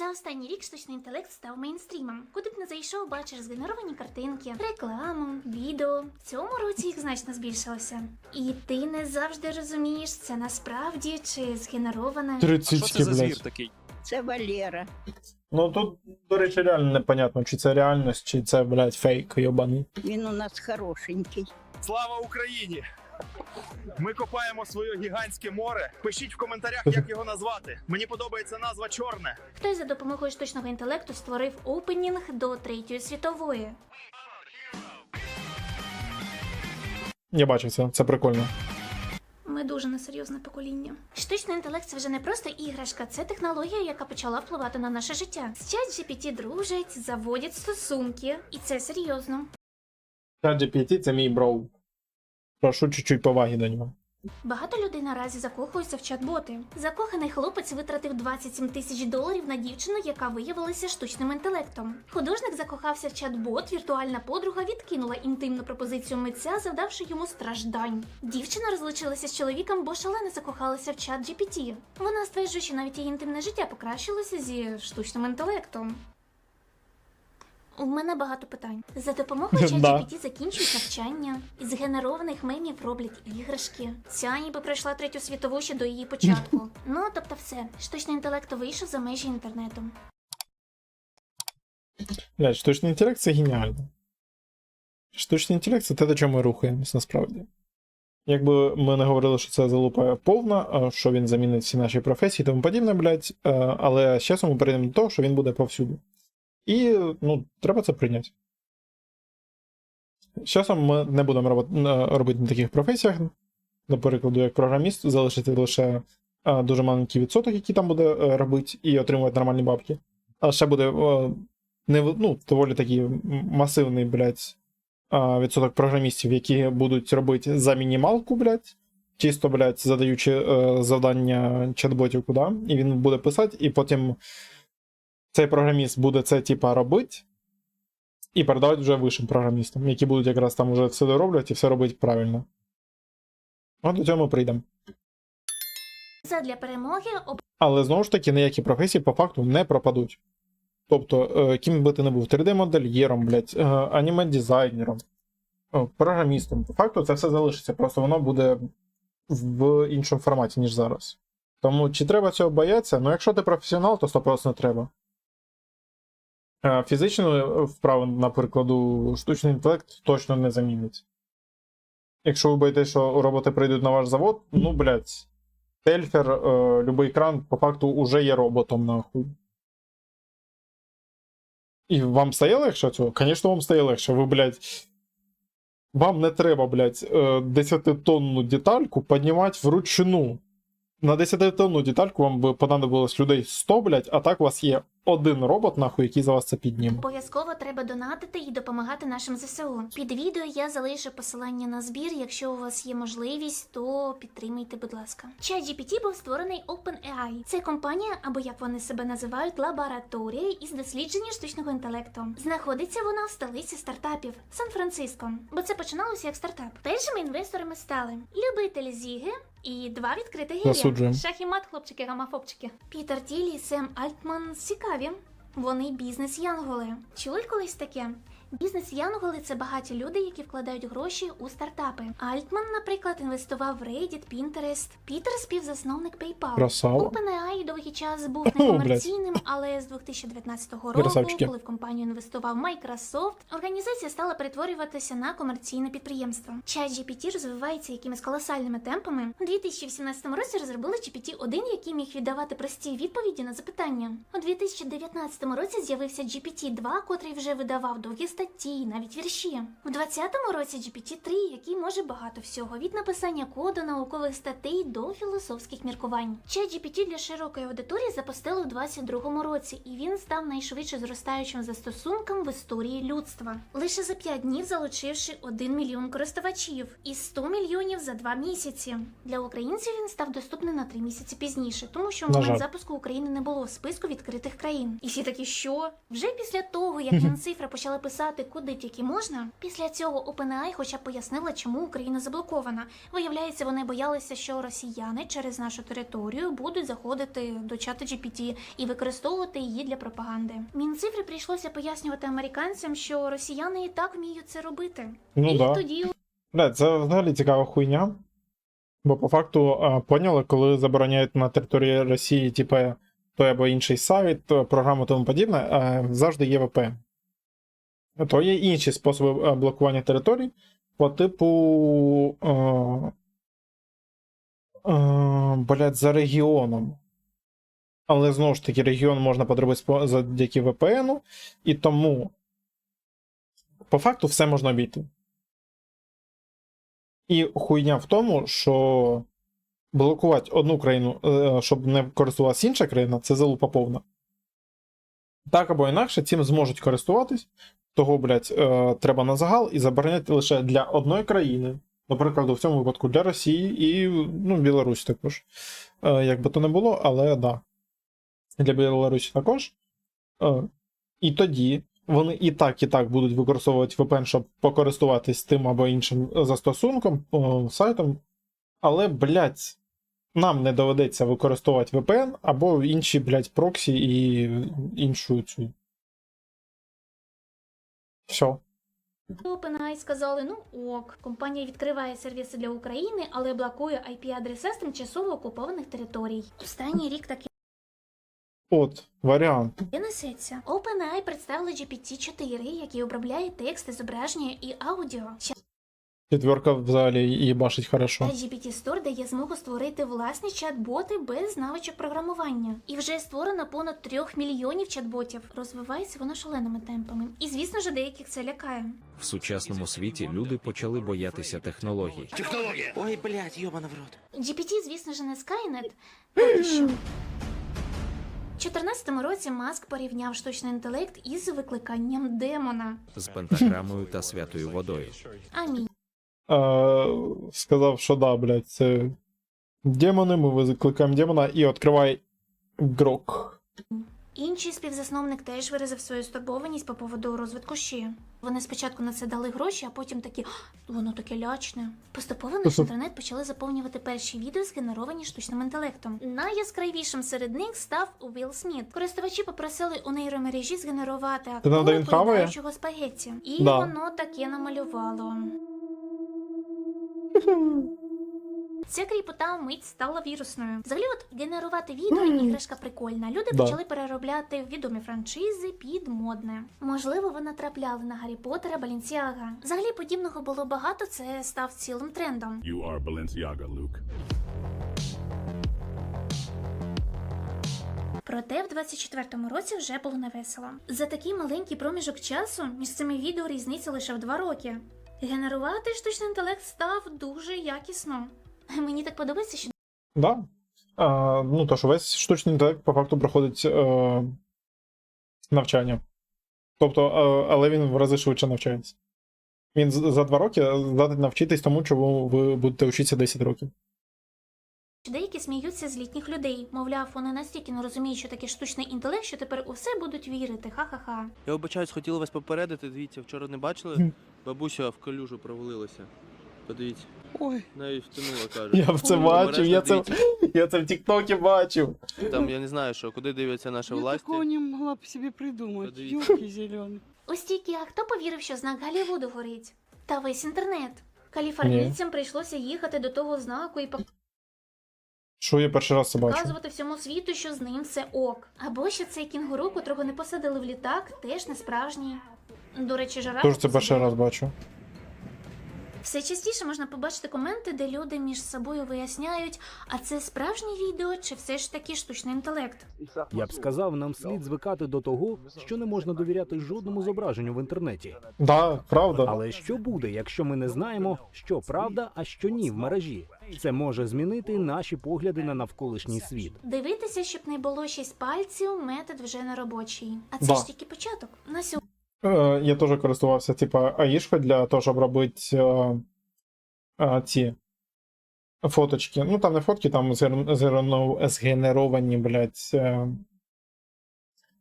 За останній рік штучний інтелект став мейнстрімом. Куди б не зайшов, бачиш згенеровані картинки, рекламу, відео. В цьому році їх значно збільшилося. І ти не завжди розумієш, це насправді чи згенероване. Три А що це за звір блядь. такий? Це Валера. Ну тут, до речі, реально непонятно, чи це реальність, чи це, блядь, фейк йобаний. Він у нас хорошенький. Слава Україні! Ми копаємо своє гігантське море. Пишіть в коментарях, як його назвати. Мені подобається назва чорне. Хтось за допомогою штучного інтелекту створив опенінг до третьої світової. Я бачив це, це прикольно. Ми дуже несерйозне покоління. Штучний інтелект це вже не просто іграшка, це технологія, яка почала впливати на наше життя. З чат GPT дружать, заводять стосунки, і це серйозно. ChatGPT це мій броу. Прошу чуть-чуть поваги до нього. Багато людей наразі закохуються в чат-боти. Закоханий хлопець витратив 27 тисяч доларів на дівчину, яка виявилася штучним інтелектом. Художник закохався в чат-бот, віртуальна подруга відкинула інтимну пропозицію митця, завдавши йому страждань. Дівчина розлучилася з чоловіком, бо шалено закохалася в чат GPT. Вона стверджує, що навіть її інтимне життя покращилося зі штучним інтелектом. У мене багато питань. За допомогою. ChatGPT закінчують навчання. Із генерованих мемів роблять іграшки. Ця ніби пройшла третю світову ще до її початку. ну тобто, все, штучний інтелект вийшов за межі інтернету. Блядь, штучний інтелект це геніально. Штучний інтелект це те, до чого ми рухаємось насправді. Якби ми не говорили, що це залупа повна, що він замінить всі наші професії і тому подібне, блядь, е, але з часом ми перейдемо до того, що він буде повсюди. І ну, треба це прийняти. З часом ми не будемо робити, е, на таких професіях, до прикладу, як програміст, залишити лише е, дуже маленький відсоток, який там буде е, робити, і отримувати нормальні бабки. А ще буде не, ну, доволі такий масивний, блядь, відсоток програмістів, які будуть робити за мінімалку, блядь, чисто, блядь, задаючи завдання чат-ботів куди, і він буде писати, і потім цей програміст буде це, типа, робити, і передавати вже вищим програмістам, які будуть якраз там вже все дороблять і все робити правильно. От до цього ми прийдемо. Задля перемоги об Але знову ж таки, ніякі професії по факту не пропадуть. Тобто, е, ким би ти не був 3D-модельєром, блядь, е, аніме-дизайнером, е, програмістом, по факту це все залишиться, просто воно буде в іншому форматі, ніж зараз. Тому чи треба цього боятися? Ну, якщо ти професіонал, то 100% не треба. Е, Фізичну вправу, наприклад, штучний інтелект точно не замінить. Якщо ви боїтесь, що роботи прийдуть на ваш завод, ну, блядь. Тельфер, е, любий кран, по факту, уже є роботом, нахуй. І вам стає легше цього? Звісно, вам стає легше. Ви, блядь. Вам не треба, блядь, е, 10-тонну детальку піднімати вручну. На 10-тонну детальку вам би понадобилось людей 100, блядь, а так у вас є один робот, нахуй, який за вас це підніме. Обов'язково треба донатити і допомагати нашим ЗСУ. Під відео я залишу посилання на збір. Якщо у вас є можливість, то підтримайте, будь ласка. ChatGPT був створений OpenAI. Це компанія, або як вони себе називають, лабораторія із дослідження штучного інтелекту. Знаходиться вона в столиці стартапів Сан-Франциско, бо це починалося як стартап. Першими інвесторами стали любителі зіги. І два відкритих гір'я. Засуджуємо. Шах і мат, хлопчики, гамафопчики. Пітер Тілі і Сем Альтман цікаві. Вони бізнес-янголи. Чули колись таке? Бізнес-янголи це багаті люди, які вкладають гроші у стартапи. Альтман, наприклад, інвестував в Reddit, Pinterest. Пітер співзасновник PayPal. Красава. OpenAI довгий час був некомерційним, але з 2019 року, Красавчики. коли в компанію інвестував Microsoft, організація стала перетворюватися на комерційне підприємство. ChatGPT розвивається якимись колосальними темпами. У 2018 році розробили GPT-1, який міг віддавати прості відповіді на запитання. У 2019 році з'явився GPT-2, котрий вже видавав довгі статті, навіть вірші. У 2020 році GPT-3, який може багато всього від написання коду, наукових статей до філософських міркувань. ChatGPT для широкої аудиторії запустили у 2022 році, і він став найшвидше зростаючим застосунком в історії людства. Лише за 5 днів залучивши 1 мільйон користувачів і 100 мільйонів за 2 місяці. Для українців він став доступний на 3 місяці пізніше, тому що в момент запуску України не було в списку відкритих країн. І всі такі, що вже після того, як Мінцифра почали писати. Писати куди тільки можна. Після цього OpenAI хоча б пояснила, чому Україна заблокована. Виявляється, вони боялися, що росіяни через нашу територію будуть заходити до чата GPT і використовувати її для пропаганди. Мінцифри прийшлося пояснювати американцям, що росіяни і так вміють це робити. Ну і да. тоді Бля, це взагалі цікава хуйня. Бо по факту а, поняли, коли забороняють на території Росії, типу, той або інший сайт, програму тому подібне, завжди є VPN. То є інші способи блокування територій по типу. А, а, блядь, за регіоном. Але знову ж таки, регіон можна подробити завдяки VPN, і тому по факту все можна обійти. І хуйня в тому, що блокувати одну країну, е, щоб не користувалася інша країна, це залупа повна. Так або інакше, цим зможуть користуватись, того, блядь, е, треба на загал і забороняти лише для одної країни. Наприклад, в цьому випадку для Росії і ну, Білорусь також. Е, як би то не було, але да. Для Білорусі також. Е, і тоді вони і так, і так будуть використовувати VPN, щоб покористуватись тим або іншим застосунком, сайтом. Але, блядь, нам не доведеться використовувати VPN або інші, блядь, проксі і іншу цю. Все. OpenAI сказали, ну ок, компанія відкриває сервіси для України, але блокує IP-адреса з тимчасово окупованих територій. Останній рік таки От, варіант. несеться. OpenAI представили GPT-4, який обробляє тексти, зображення і аудіо. Четверка взагалі їбашить хорошо. GPT Store дає змогу створити власні чат-боти без навичок програмування. І вже створено понад трьох мільйонів чат-ботів. Розвивається воно шаленими темпами. І звісно ж, деяких це лякає. В сучасному світі люди почали боятися технологій. Технологія. Ой, блядь, ёбана в рот. GPT, звісно ж, не Skynet. Поки що. У 2014 році Маск порівняв штучний інтелект із викликанням демона. з пентаграмою та святою водою. Амінь. Е, сказав, що да, блядь, це демони, ми викликаємо демона і відкривай грок. Інший співзасновник теж виразив свою стурбованість по поводу розвитку ще. Вони спочатку на це дали гроші, а потім такі «А, воно таке лячне. Поступово наш інтернет почали заповнювати перші відео, згенеровані штучним інтелектом. Найяскравішим серед них став Уілл Сміт. Користувачі попросили у нейромережі згенерувати актора поїдаючого спагетті. І Да. воно таке намалювало. Ця кріпота мить стала вірусною. Взагалі, от генерувати відео іграшка прикольна. Люди Да. почали переробляти відомі франшизи під модне. Можливо, ви натрапляли на Гаррі Поттера, Балінсіага. Взагалі подібного було багато. Це став цілим трендом. You are Balenciaga, Luke. Проте в 24-му році вже було невесело. За такий маленький проміжок часу між цими відео різниця лише в два роки. Генерувати штучний інтелект став дуже якісно. Мені так подобається, що Да. А, ну, то що весь штучний інтелект по факту проходить е, навчання. Тобто, е, але він в рази швидше навчається. Він з- за два роки здатний навчитись тому, чому ви будете вчитися 10 років. деякі сміються з літніх людей. Мовляв, вони настільки не розуміють, що таке штучний інтелект, що тепер у все будуть вірити. Ха-ха-ха. Я вибачаюсь, хотіли вас попередити. Дивіться, вчора не бачили? Бабуся в калюжу провалилася. Подивіться. Ой, Навіть втонула, каже. Я в це Ой, бачив, я це, я це в Тіктокі бачив. Там я не знаю, що куди дивляться наші Я власті. такого не могла б себе придумать. Подивіться. Ёлки зеленые. Ось тільки а хто повірив, що знак Голлівуду горить? Та весь інтернет. Каліфорнійцям прийшлося їхати до того знаку і Що я перший раз це бачу. показувати всьому світу, що з ним все ок. Або що цей кінгуру, котрого не посадили в літак, теж не справжній. До речі, жираф. Тож це перший раз бачу. Все частіше можна побачити коменти, де люди між собою виясняють, а це справжнє відео чи все ж таки штучний інтелект. Я б сказав, нам слід звикати до того, що не можна довіряти жодному зображенню в інтернеті. Да, правда. Але що буде, якщо ми не знаємо, що правда, а що ні в мережі? Це може змінити наші погляди на навколишній світ. Дивитися, щоб не було шість пальців, метод вже не робочий. А це Да. ж тільки початок. На сьогодні. Е, я теж користувався, типа, аїшкою для того, щоб робити е, е, ці фоточки. Ну, там не фотки, там згенеровані, блядь,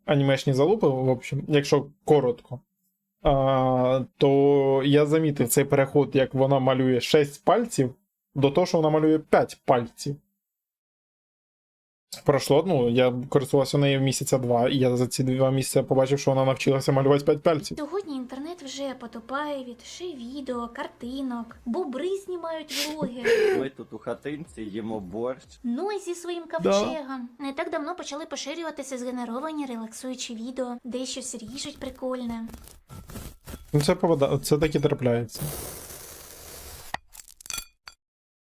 анімешні залупи, в общем, якщо коротко. а, то я замітив цей переход, як вона малює 6 пальців, до того, що вона малює 5 пальців. Пройшло, ну, я користувався нею місяця два, і я за ці два місяці побачив, що вона навчилася малювати 5 пальців. Сьогодні інтернет вже потопає від ши відео, картинок, бобри знімають влоги. Ми тут у хатинці їмо борщ. Ну зі своїм ковчегом. Не так давно почали поширюватися згенеровані релаксуючі відео, де щось ріжуть прикольне. Ну, це повода, це таки трапляється.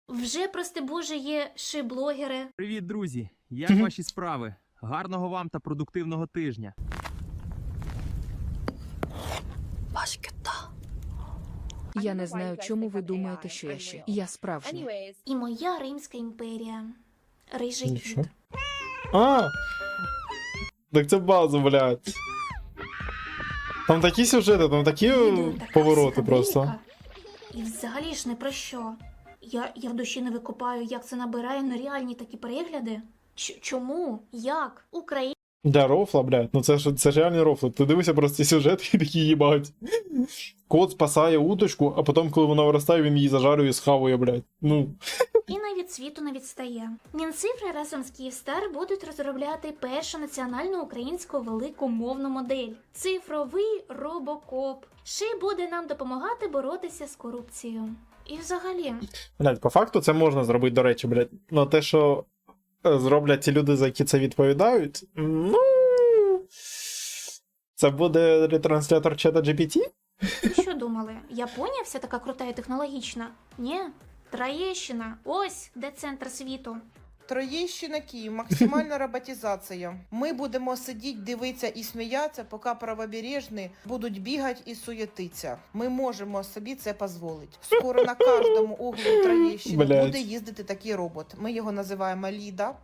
Вже, прости Боже, є ши-блогери. Привіт, друзі! Як ваші справи? Гарного вам та продуктивного тижня. Я не знаю, чому ви думаєте, що я ще. Я справжня. І моя Римська імперія. Рижий І що? кіт. А! Так це база, блядь. Там такі сюжети, там такі Відео така повороти психоделіка. просто. І взагалі ж не про що. Я, я в душі не викопаю, як це набирає нереальні такі перегляди. Ч- чому? Як? Україна Для рофла, блядь, ну це ж це ж реальний рофл. Ти дивишся просто ці сюжети такі їбать. Кот спасає уточку, а потім, коли вона виростає, він її зажарює і схавує, блядь. Ну, і навіть світу не відстає. Мінцифри разом з Київстар будуть розробляти першу національну українську велику мовну модель. Цифровий робокоп. Ши буде нам допомагати боротися з корупцією. І взагалі, блядь, по факту це можна зробити, до речі, блядь. Ну те, що зроблять ті люди, за які це відповідають, ну. Це буде ретранслятор чата GPT? що думали? Японія вся така крута і технологічна? Ні. Троєщина, ось де центр світу. Троєщина Київ, максимальна роботизація. Ми будемо сидіти, дивитися і сміятися, поки правобережні будуть бігати і суєтитися. Ми можемо собі це дозволити. Скоро на кожному углу Троєщини Блядь. буде їздити такий робот. Ми його називаємо Ліда,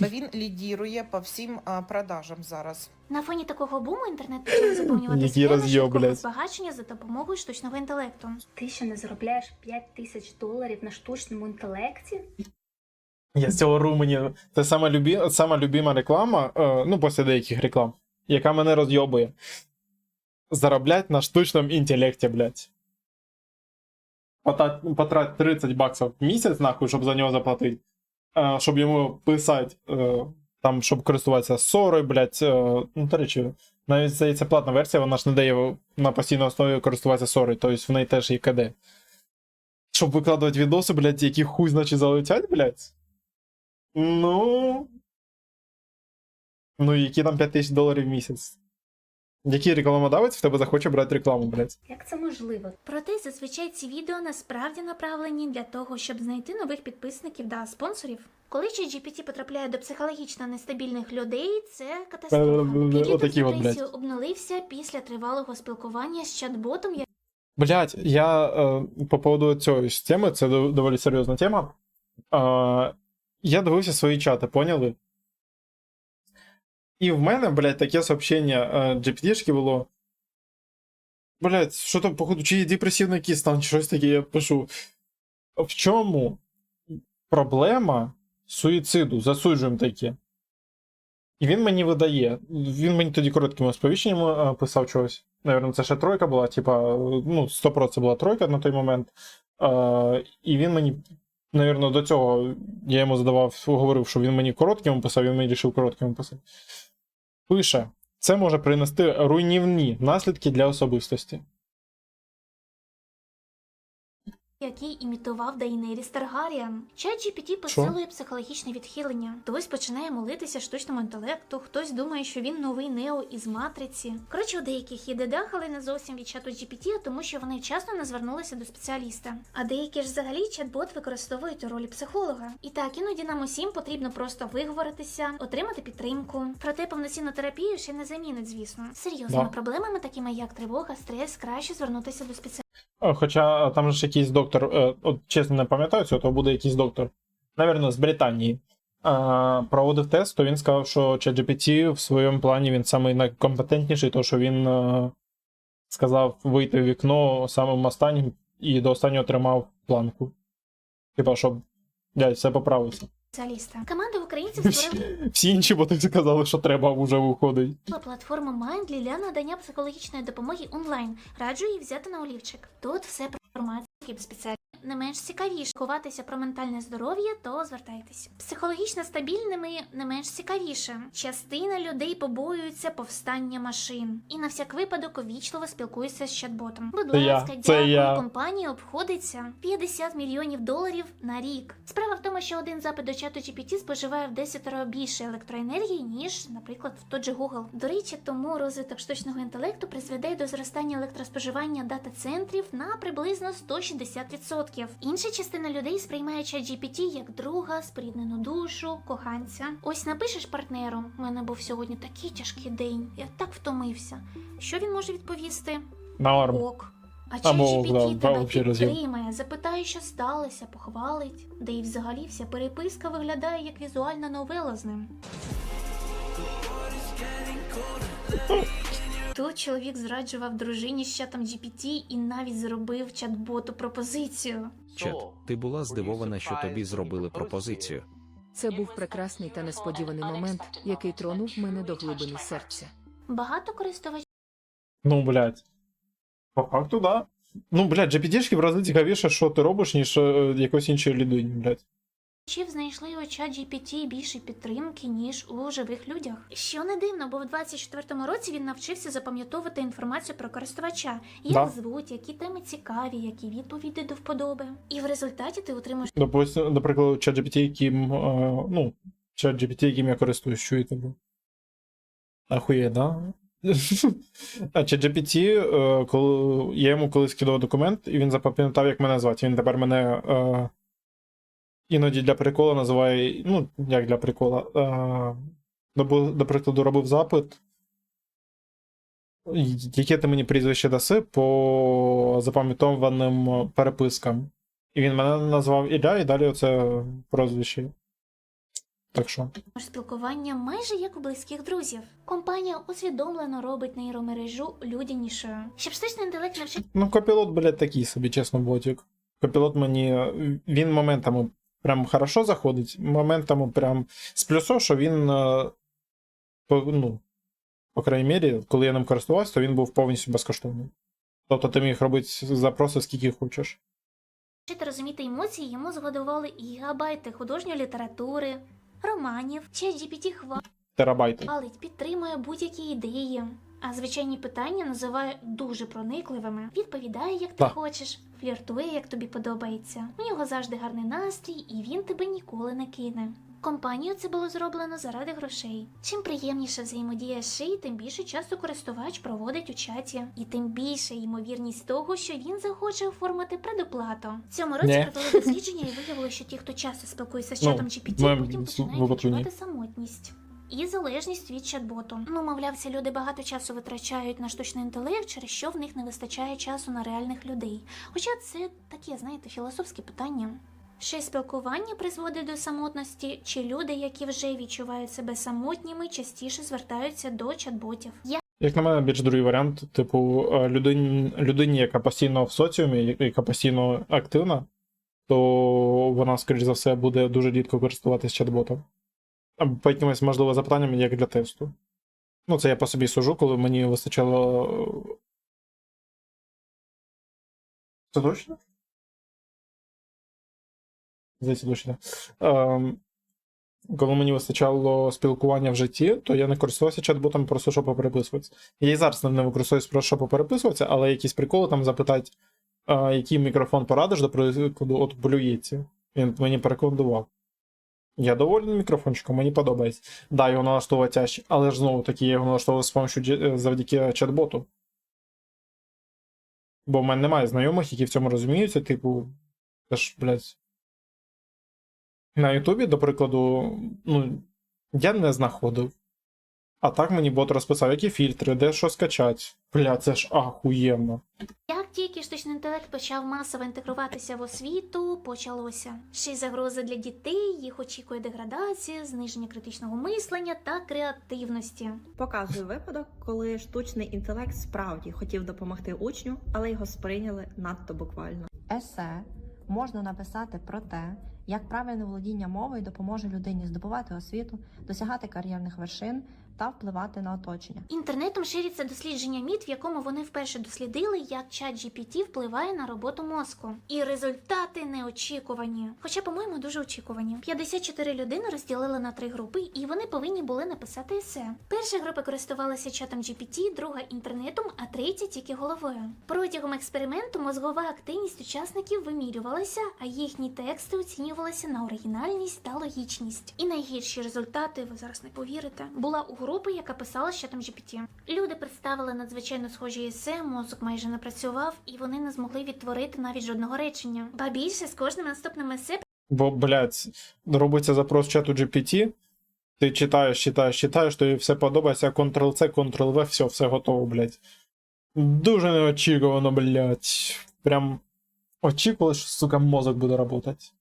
бо він лідірує по всім а, продажам зараз. На фоні такого буму інтернет почав заповнювати швидкого збагачення за допомогою штучного інтелекту. Ти ще не заробляєш 5 тисяч доларів на штучному інтелекті? Я з цього румені. Це сама, любі... сама любима реклама, е, ну, після деяких реклам, яка мене розйобує. Зароблять на штучному інтелекті, блядь. Пота- Потрать 30 баксів в місяць, нахуй, щоб за нього заплатити. Е, щоб йому писати, е, там, щоб користуватися сорою, блядь. Ну, до речі, навіть здається, платна версія, вона ж не дає на постійній основі користуватися сорою, тобто в неї теж є КД. Щоб викладувати відоси, блядь, які хуй значить залетять, блядь. Ну. Ну, які там 5 тисяч доларів в місяць. Який рекламодавець в тебе захоче брати рекламу, блядь? Як це можливо? Проте зазвичай ці відео насправді направлені для того, щоб знайти нових підписників та спонсорів. Коли GPT потрапляє до психологічно нестабільних людей, це катастрофа. Е, Підліток отакі от, обнулився після тривалого спілкування з чат-ботом, Блядь, я е, по поводу цієї ж теми, це доволі серйозна тема. Е, я дивився свої чати, поняли? І в мене, блядь, таке сообщення е, GPT-шки було. Блядь, що там, походу, чи є депресивний якийсь стан, чи щось таке, я пишу. В чому проблема суїциду? Засуджуємо таке. І він мені видає. Він мені тоді короткими сповіщеннями е, писав чогось. Наверно, це ще тройка була, типа, ну, 100% була тройка на той момент. Е, і він мені, навірно, до цього я йому задавав, говорив, що він мені коротким писав, він мені рішив коротким писати. Пише: це може принести руйнівні наслідки для особистості. Який імітував Дейнеріс Таргаріан. Чат GPT посилує психологічне відхилення. Хтось починає молитися штучному інтелекту, хтось думає, що він новий Нео із матриці. Коротше, у деяких є дедах, але не зовсім від чату GPT, а тому що вони вчасно не звернулися до спеціаліста. А деякі ж взагалі чат-бот використовують у ролі психолога. І так, іноді нам усім потрібно просто виговоритися, отримати підтримку. Проте повноцінну терапію ще не замінить, звісно. Серйозними Да. проблемами, такими як тривога, стрес, краще звернутися до спеціаліста. Е, Хоча там же ж якийсь доктор, е, от чесно не пам'ятаю цього, то буде якийсь доктор, навірно, з Британії. е, Проводив тест, то він сказав, що ChatGPT в своєму плані він найкомпетентніший, то що він е, сказав вийти в вікно самим останнім і до останнього тримав планку. Типа, щоб дядь, все поправився. Спеціаліста. Команда українців створила Всі інші боти сказали, що треба вже виходить. платформу Mindly для надання психологічної допомоги онлайн. Раджу її взяти на олівчик. Тут все про інформацію спеціально. Не менш цікавіше ховатися про ментальне здоров'я, то звертайтесь. Психологічно стабільними не менш цікавіше. Частина людей побоюються повстання машин. І на всяк випадок увічливо спілкуються з чат-ботом. Будь ласка, дякую. я. Компанія обходиться 50 мільйонів доларів на рік. Справа в тому, що один запит до чату GPT споживає в 10 більше електроенергії, ніж, наприклад, в той же Google. До речі, тому розвиток штучного інтелекту призведе до зростання електроспоживання дата-центрів на приблизно 160%. Інша частина людей сприймає чат GPT як друга, споріднену душу, коханця. Ось напишеш партнеру: у мене був сьогодні такий тяжкий день, я так втомився. Що він може відповісти? Норм. Ок. А Або, чат GPT тебе підтримає, запитає, що сталося, похвалить. Де і взагалі вся переписка виглядає як візуальна новела з ним. Тут чоловік зраджував дружині з чатом GPT і навіть зробив чат-боту пропозицію. Чат, ти була здивована, що тобі зробили пропозицію. Це був прекрасний та несподіваний момент, який тронув мене до глибини серця. Багато користувачів Ну, блядь. По факту, да. Ну, блядь, GPT-шки в рази цікавіше, що ти робиш, ніж е, якось іншої людині, блядь. Знайшли у чат GPT більше підтримки, ніж у живих людях. Що не дивно, бо в 24-му році він навчився запам'ятовувати інформацію про користувача, як Да. звуть, які теми цікаві, які відповіді до вподоби. І в результаті ти отримуєш Допустим, наприклад, ChatGPT, яким, е, ну, ChatGPT, яким я користуюсь, чуєте, бо. Ахує, да? А ChatGPT, е, коли я йому колись кидав документ, і він запам'ятав, як мене звати. Він тепер мене е, іноді для прикола називає. Ну, як для прикола. Е, до, прикладу, робив запит. Яке ти мені прізвище даси по запам'ятованим перепискам. І він мене назвав Ілля, і далі оце прозвище. Так що. спілкування майже як у близьких друзів. Компанія усвідомлено робить нейромережу людянішою. Щоб штучний інтелект навчити Ну, копілот, блядь, такий собі, чесно, ботик. Копілот мені. Він моментами прям хорошо заходить, моментами прям з плюсу, що він. е, ну, по крайній мірі, коли я ним користувався, то він був повністю безкоштовний. Тобто ти міг робити запроси скільки хочеш. розуміти емоції, йому згодували і гігабайти художньої літератури, романів. ChatGPT хвалить. Терабайти. Підтримує будь-які ідеї, а звичайні питання називає дуже проникливими. Відповідає, як ти Так. хочеш, фліртує, як тобі подобається. У нього завжди гарний настрій, і він тебе ніколи не кине. Компанію це було зроблено заради грошей. Чим приємніша взаємодія з шиї, тим більше часу користувач проводить у чаті, і тим більше ймовірність того, що він захоче оформити предоплату. В цьому році провели дослідження і виявили, що ті, хто часто спілкується з Ну, чатом моєму потім починають відчувати самотність. І залежність від чат-боту. Ну, мовляв, ці люди багато часу витрачають на штучний інтелект, через що в них не вистачає часу на реальних людей. Хоча це таке, знаєте, філософське питання. Ще спілкування призводить до самотності, чи люди, які вже відчувають себе самотніми, частіше звертаються до чат-ботів. Я Як на мене, більш другий варіант, типу, е, людині, людині, яка постійно в соціумі, яка постійно активна, то вона, скоріш за все, буде дуже рідко користуватись чат-ботом. Або по якимось, можливо, запитанням, як для тесту. Ну, це я по собі сужу, коли мені вистачало. е, Це точно? Здається, точно. Ем, коли мені вистачало спілкування в житті, то я не користувався чат-ботом просто щоб попереписуватися. Я і зараз не використовуюсь просто щоб попереписуватися, але якісь приколи там запитати, а, який мікрофон порадиш, до прикладу, от блюється. Він мені порекомендував. Я доволен мікрофончиком, мені подобається. Да, його налаштовувати тяжче, але ж знову таки я його налаштовував з помощью завдяки чат-боту. Бо в мене немає знайомих, які в цьому розуміються, типу, це ж, блядь. На Ютубі, до прикладу, ну, я не знаходив. А так мені бот розписав, які фільтри, де що скачать. Бля, це ж ахуєнно. Як тільки штучний інтелект почав масово інтегруватися в освіту, почалося ще й загрози для дітей, їх очікує деградація, зниження критичного мислення та креативності. Показую випадок, коли штучний інтелект справді хотів допомогти учню, але його сприйняли надто буквально. Есе можна написати про те, як правильне володіння мовою допоможе людині здобувати освіту, досягати кар'єрних вершин та впливати на оточення. Інтернетом шириться дослідження МІД, в якому вони вперше дослідили, як чат GPT впливає на роботу мозку. І результати неочікувані. Хоча, по-моєму, дуже очікувані. 54 людини розділили на три групи, і вони повинні були написати есе. Перша група користувалася чатом GPT, друга інтернетом, а третя тільки головою. Протягом експерименту мозгова активність учасників вимірювалася, а їхні тексти оцінювалися на оригінальність та логічність. І найгірші результати, ви зараз не повірите, була у групи, яка писала з чатом GPT. Люди представили надзвичайно схожі есе, мозок майже не працював, і вони не змогли відтворити навіть жодного речення. Ба більше з кожним наступним есе Бо, блядь, робиться запрос чату GPT, ти читаєш, читаєш, читаєш, тобі все подобається, Ctrl-C, Ctrl-V, все, все готово, блядь. Дуже неочікувано, блядь. Прям очікували, що, сука, мозок буде працювати.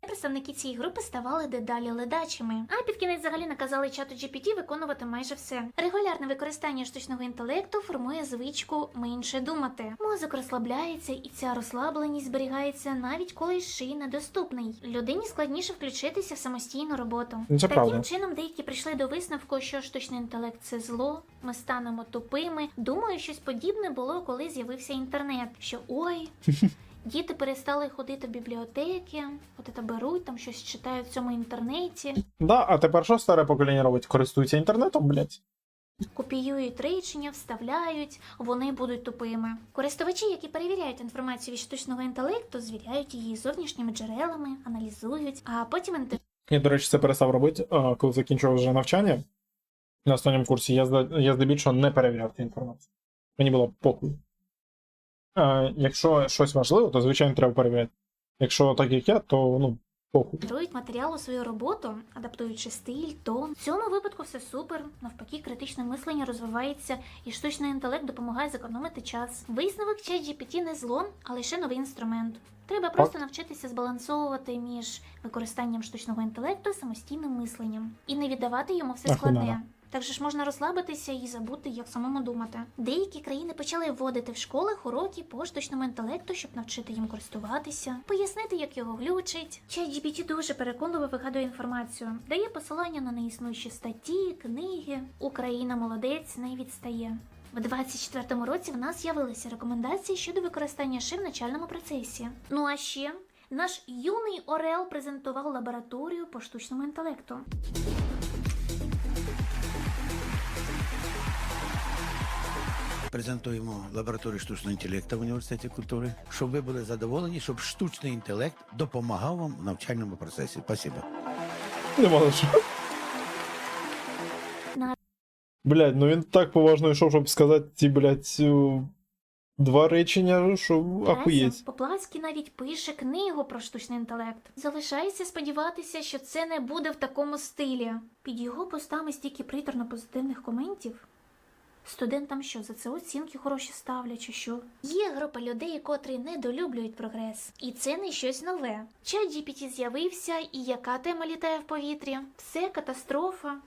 Представники цієї групи ставали дедалі ледачими, а під кінець взагалі наказали чату GPT виконувати майже все. Регулярне використання штучного інтелекту формує звичку менше думати. Мозок розслабляється, і ця розслабленість зберігається навіть коли ший недоступний. Людині складніше включитися в самостійну роботу. Ну, це Таким правда. чином, деякі прийшли до висновку, що штучний інтелект це зло. Ми станемо тупими. Думаю, щось подібне було, коли з'явився інтернет. Що ой. Діти перестали ходити в бібліотеки, от це беруть, там щось читають в цьому інтернеті, Да, а тепер що старе покоління робить? Користується інтернетом, блядь. копіюють речення, вставляють, вони будуть тупими. Користувачі, які перевіряють інформацію від штучного інтелекту, звіряють її з зовнішніми джерелами, аналізують, а потім інтер... Я, до речі, це перестав робити, а, коли закінчував вже навчання. На останньому курсі я, я здебільшого не перевіряв цю інформацію. Мені було похуй. Якщо щось важливо, то звичайно треба перевіряти. Якщо так як я, то ну, похуй. інтегрують матеріал у свою роботу, адаптуючи стиль, тон. В цьому випадку все супер. Навпаки, критичне мислення розвивається, і штучний інтелект допомагає зекономити час. Висновок ChatGPT не зло, а лише новий інструмент. Треба просто навчитися збалансовувати між використанням штучного інтелекту і самостійним мисленням і не віддавати йому все складне. Так же ж можна розслабитися і забути, як самому думати. Деякі країни почали вводити в школах уроки по штучному інтелекту, щоб навчити їм користуватися, пояснити, як його глючить. ChatGPT дуже переконливо вигадує інформацію, дає посилання на неіснуючі статті, книги. Україна молодець не відстає. В 24-му році в нас з'явилися рекомендації щодо використання ши в навчальному процесі. Ну а ще наш юний Орел презентував лабораторію по штучному інтелекту. Презентуємо лабораторію штучного інтелекту в університеті культури, щоб ви були задоволені, щоб штучний інтелект допомагав вам в навчальному процесі. Спасибо. Не можу. На- Блядь, ну він так поважно йшов, щоб сказати ці, блядь, цю- два речення, що ахуєть. Леся Поплавський навіть пише книгу про штучний інтелект. Залишається сподіватися, що це не буде в такому стилі. Під його постами стільки приторно позитивних коментів. Студентам що за це оцінки хороші ставлять, чи що? Є група людей, котрі недолюблюють прогрес, і це не щось нове. Чат GPT з'явився, і яка тема літає в повітрі? Все катастрофа.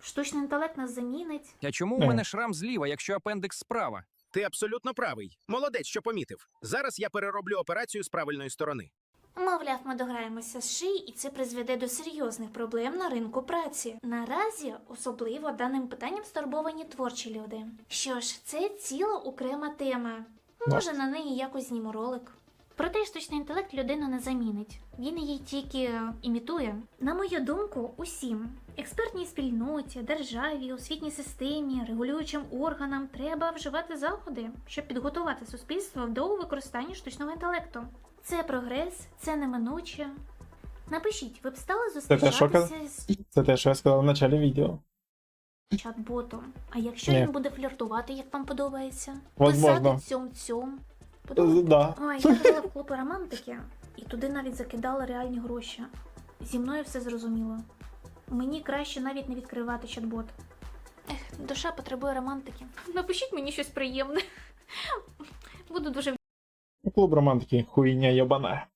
Штучний інтелект нас замінить. А чому у мене шрам зліва, якщо апендикс справа? Ти абсолютно правий. Молодець, що помітив. Зараз я перероблю операцію з правильної сторони. Мовляв, ми дограємося з шиї, і це призведе до серйозних проблем на ринку праці. Наразі особливо даним питанням стурбовані творчі люди. Що ж, це ціла окрема тема. Може, на неї якось зніму ролик. Проте штучний інтелект людину не замінить. Він її тільки е, імітує. На мою думку, усім експертній спільноті, державі, освітній системі, регулюючим органам треба вживати заходи, щоб підготувати суспільство до використання штучного інтелекту. Це прогрес, це неминуче. Напишіть, ви б стали зустрічатися з Це те, що я сказав в началі відео. чат-ботом. А якщо Ні. він буде фліртувати, як вам подобається? Возможно. Писати цьом цьом. Е, Да. Ой, я ходила в клуб романтики, і туди навіть закидала реальні гроші. Зі мною все зрозуміло. Мені краще навіть не відкривати чат-бот. Ех, душа потребує романтики. Напишіть мені щось приємне. Буду дуже Клуб романтики, хуйня ябана.